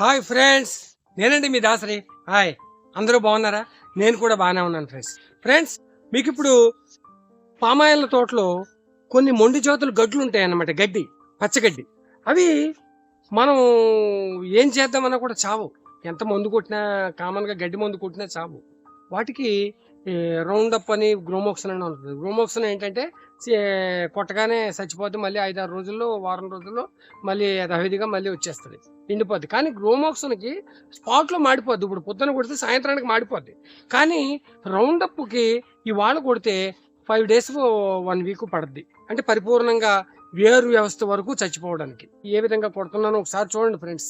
Hi friends. నేనండి మీ Dasari. Hi. అందరూ బాగున్నారా? నేను కూడా బాగానే ఉన్నాను ఫ్రెండ్స్. ఫ్రెండ్స్ మీకు ఇప్పుడు పామాయిల తోటలో కొన్ని మొండి జాతులు గడ్లు ఉంటాయన్నమాట గడ్డి పచ్చగడ్డి. అవి మనం ఏం చేద్దామన్నా కూడా చావు. ఎంత మందు కొట్టినా కామన్గా గడ్డి మందు కొట్టినా చావు. వాటికి రౌండ్ అప్ అని గ్రోమోక్సన్ అని ఉంటుంది. గ్రోమోక్సన్ ఏంటంటే కొట్టగానే చచ్చిపోతే మళ్ళీ ఐదారు రోజుల్లో వారం రోజుల్లో మళ్ళీ యథావిధిగా మళ్ళీ వచ్చేస్తుంది. ఎండిపోద్ది కానీ గ్రోమోక్సన్కి స్పాట్లో మాడిపోద్ది. ఇప్పుడు పొద్దున కొడితే సాయంత్రానికి మాడిపోద్ది. కానీ రౌండ్ అప్కి ఇవాళ కొడితే ఫైవ్ డేస్ వన్ వీక్ పడుద్ది. అంటే పరిపూర్ణంగా వేరు వ్యవస్థ వరకు చచ్చిపోవడానికి. ఏ విధంగా కొడుతున్నానో ఒకసారి చూడండి friends.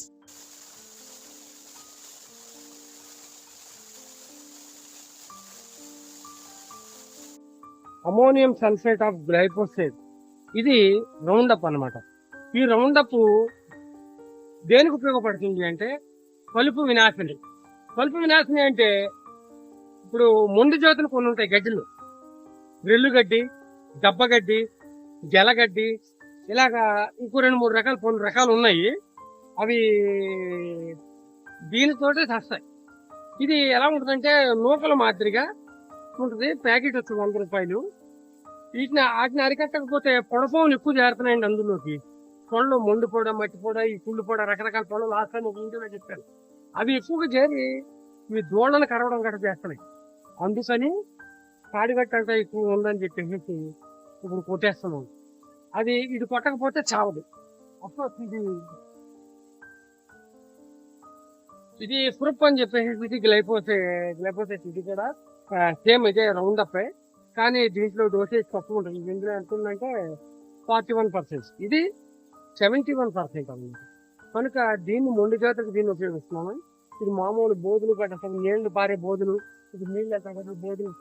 Ammonium sulphate of glyphosate. ఇది రౌండ్ అనమాట అన్నమాట. ఈ రౌండ్ దేనికి ఉపయోగపడుతుంది అంటే కలుపు వినాశిని. కలుపు వినాశిని అంటే ఇప్పుడు ముందు జ్యోతులు కొన్ని ఉంటాయి గడ్డిలు. రెల్లు గడ్డి దెబ్బ గడ్డి గెలగడ్డి ఇలాగా ఇంకో రెండు మూడు రకాలు కొన్ని రకాలు ఉన్నాయి. అవి దీనితోటే చస్తాయి ఇది ఎలా ఉంటుందంటే నూకల మాదిరిగా ఉంటుంది ప్యాకెట్ వస్తుంది వంద రూపాయలు. వీటిని వాటిని అరికట్టకపోతే పొడపవులు ఎక్కువ చేరుతున్నాయండి అందులోకి. పొడలు మొండు పొడ మట్టి పొడ ఈ కుళ్ళు పొడ రకరకాల పొడలు లాస్ట్ టైం ఒక ఇంటిలో చెప్పాను. అవి ఎక్కువగా చేరి ఇవి దోళ్ళను కరవడం గట్ట చేస్తున్నాయి. అందుకని కాడిగట్ట ఎక్కువ ఉందని చెప్పేసి ఇప్పుడు కొట్టేస్తున్నాం. అది ఇది కొట్టకపోతే చావదు. అఫ్కోర్స్ ఇది ఇది ఫ్రూప్ అని చెప్పేసి ఇది గ్లైపోతే గ్లైపోతే ఇది కూడా సేమ్ ఇదే రౌండ్ అప్ కానీ దీంట్లో డోసేజ్ తక్కువ ఉంటుంది. దీంట్లో ఎంత ఉందంటే ఫార్టీ వన్ పర్సెంట్ ఇది సెవెంటీ వన్ పర్సెంట్ ఉంది కనుక దీన్ని మొండి జాతరకు దీన్ని ఉపయోగిస్తున్నాము? ఇది మామూలు బోధులు గట్ట నీళ్ళు పారే బోధులు ఇది నీళ్ళు ఎక్కడ బోధులు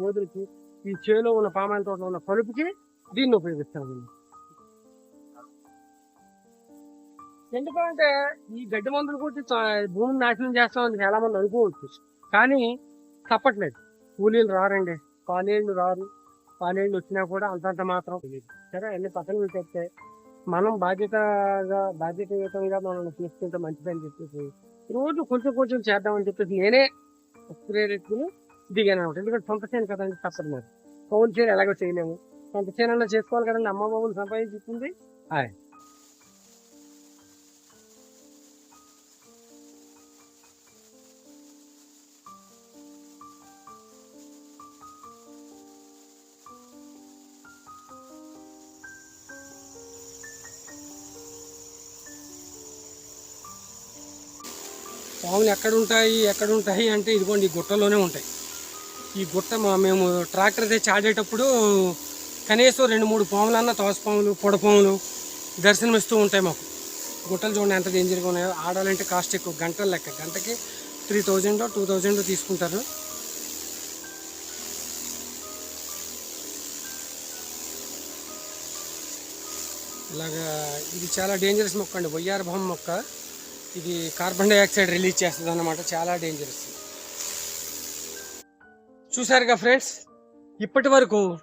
బోధులకి ఈ చేలో ఉన్న పామాయిల తోటలో ఉన్న కలుపుకి దీన్ని ఉపయోగిస్తాము ఎందుకంటే ఈ గడ్డి మందులు కొట్టి భూమిని నాశనం చేస్తామని చాలా మంది అనుకోవచ్చు. కానీ తప్పట్లేదు. కూలీలు రారండి. కాలేళ్ళు రారు. కాలేళ్ళు వచ్చినా కూడా అంతంత మాత్రం సరే అన్ని పక్కన పెట్టేస్తే మనం బాధ్యతగా బాధ్యతయుతంగా మనం తీసుకుంటే మంచిదని చెప్పేసి రోజు కొంచెం కొంచెం చేద్దామని చెప్పేసి నేనే ప్రేరెత్తుకుని దిగాను అనమాట ఎందుకంటే సొంత చేయను కదండి తప్పదు మరి పౌన్ చేయను ఎలాగో చేయలేము. సొంత చేయనన్నా చేసుకోవాలి కదండి అమ్మ బాబులు సంపాదించుకుంది. హాయ్ పాములు ఎక్కడ ఉంటాయి ఎక్కడ ఉంటాయి అంటే ఇదిగోండి ఈ గుట్టలోనే ఉంటాయి. ఈ గుట్ట మా- మేము ట్రాక్టర్ తెచ్చి ఆడేటప్పుడు కనీసం రెండు మూడు పాములన్న తోసపాములు పొడపాములు దర్శనమిస్తూ ఉంటాయి మాకు. గుట్టలు చూడండి ఎంత డేంజర్గా ఉన్నాయో. ఆడాలంటే కాస్ట్ ఎక్కువ. గంటల లెక్క. గంటకి త్రీ థౌజండ్ టూ థౌజండ్ తీసుకుంటారు. ఇలాగా ఇది చాలా డేంజరస్ మొక్క అండి. వయ్యార బొమ్మ మొక్క. ఇది కార్బన్ డైఆక్సైడ్ రిలీజ్ చేస్తుంది అన్నమాట చాలా డేంజరస్ చూసారుగా ఫ్రెండ్స్? ఇప్పటి వరకు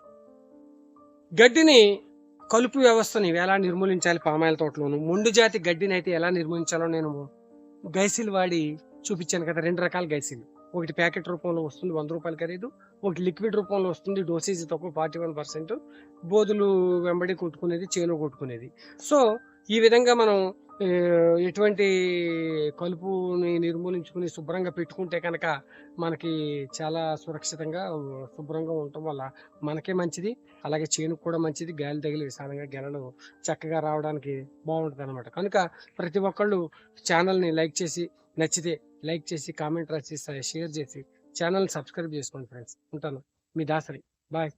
గడ్డిని కలుపు వ్యవస్థని ఎలా నిర్మూలించాలి పామాయిల తోటలోను? మొండు జాతి గడ్డిని అయితే ఎలా నిర్మూలించాలో నేను గైసిల్ వాడి చూపించాను కదా రెండు రకాల గైసిల్. ఒకటి ప్యాకెట్ రూపంలో వస్తుంది వంద రూపాయలు ఖరీదు. ఒకటి లిక్విడ్ రూపంలో వస్తుంది డోసేజ్ తక్కువ ఫార్టీ వన్ పర్సెంట్. బోధులు వెంబడి కొట్టుకునేది చేలో కొట్టుకునేది. సో ఈ విధంగా మనం ఎటువంటి కలుపుని నిర్మూలించుకుని శుభ్రంగా పెట్టుకుంటే కనుక మనకి చాలా సురక్షితంగా శుభ్రంగా ఉండటం వల్ల మనకే మంచిది. అలాగే చేనుకు కూడా మంచిది. గాలి తగిలి విశాలంగా గెలలు చక్కగా రావడానికి బాగుంటుంది అనమాట కనుక ప్రతి ఒక్కళ్ళు ఛానల్ని లైక్ చేసి నచ్చితే లైక్ చేసి కామెంట్ రాసి షేర్ చేసి ఛానల్ సబ్స్క్రైబ్ చేసుకోండి ఫ్రెండ్స్. ఉంటాను. మీ దాసరి. బాయ్.